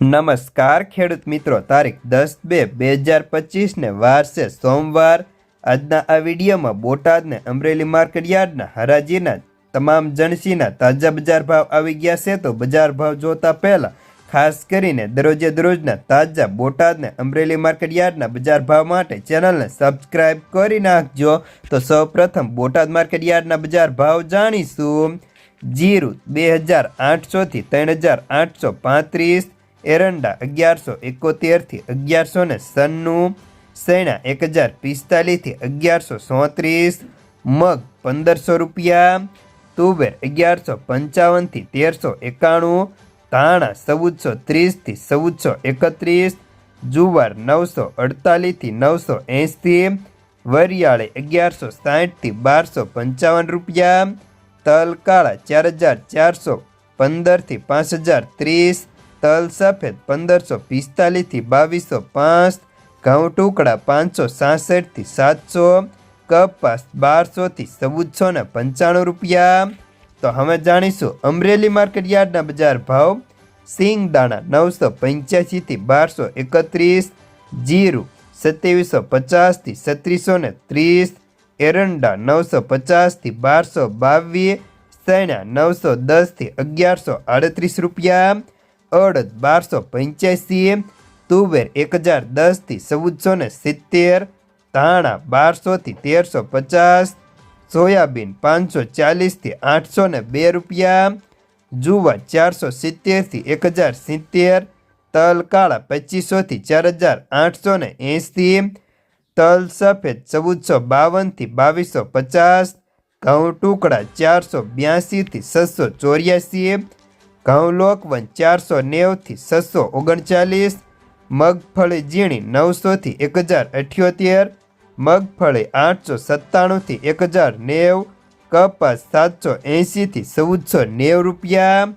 નમસ્કાર ખેડૂત મિત્રો, તારીખ દસ બે બે હજાર પચીસને વાર છે સોમવાર. આજના આ વિડીયોમાં બોટાદને અમરેલી માર્કેટ યાર્ડના હરાજીના તમામ જણસીના તાજા બજાર ભાવ આવી ગયા છે, તો બજાર ભાવ જોતા પહેલાં ખાસ કરીને દરરોજે દરરોજના તાજા બોટાદને અમરેલી માર્કેટ યાર્ડના બજાર ભાવ માટે ચેનલને સબસ્ક્રાઈબ કરી નાખજો. તો સૌપ્રથમ બોટાદ માર્કેટ યાર્ડના બજાર ભાવ જાણીશું. જીરું બે હજાર આઠસોથી ત્રણ હજાર આઠસો પાંત્રીસ એરંડા અગિયારસો એકોતેરથી અગિયારસો ને સન્નું, સૈણા એક હજાર પિસ્તાલીસથી અગિયારસો સોત્રીસ, મગ પંદરસો રૂપિયા, તુવેર અગિયારસો પંચાવનથી તેરસો એકાણું, ધાણા ચૌદસો ત્રીસથી ચૌદસો એકત્રીસ, જુવાર નવસો અડતાલીસથી નવસો એંસી વરિયાળે અગિયારસો સાઠથી બારસો પંચાવન રૂપિયા તલ કાળા ચાર હજાર ચારસો પંદરથી પાંચ હજાર ત્રીસ તલ સફેદ પંદરસો પિસ્તાલીસથી બાવીસો પાંચ, ઘઉં ટુકડા પાંચસો સાસઠથી સાતસો, કપાસ બારસોથી ચૌદસો ને પંચાણું રૂપિયા. તો હવે જાણીશું અમરેલી માર્કેટ યાર્ડના બજાર ભાવ. સિંગ દાણા નવસો પંચ્યાસીથી બારસો એકત્રીસ, જીરું સત્યાવીસો પચાસથી સત્રીસો ને ત્રીસ, એરંડા નવસો પચાસથી બારસો બાવીસ સૈણા નવસો દસથી અગિયારસો આડત્રીસ રૂપિયા. અડદ બારસો પંચ્યાસી તુવેર એક હજાર દસથી ચૌદસો ને સિત્તેર, ધાણા બારસોથી તેરસો પચાસ, સોયાબીન પાંચસો ચાલીસથી આઠસો ને બે રૂપિયા, જુવાર ચારસો સિત્તેરથી એક હજાર સિત્તેર તલ કાળા પચીસોથી ચાર હજાર આઠસો ને એંસી તલ સફેદ ચૌદસો બાવનથી બાવીસો પચાસ, ઘઉં ટુકડા ચારસો બ્યાસીથી છસો ચોર્યાસી ઘઉં લોકવન ચારસો નેવથી છસો ઓગણચાલીસ, મગફળી ઝીણી નવસોથી એક હજાર અઠ્યોતેર, મગફળી આઠસો સત્તાણુંથી એક હજાર નેવ, કપાસ સાતસો એંશીથી ચૌદસો નેવ રૂપિયા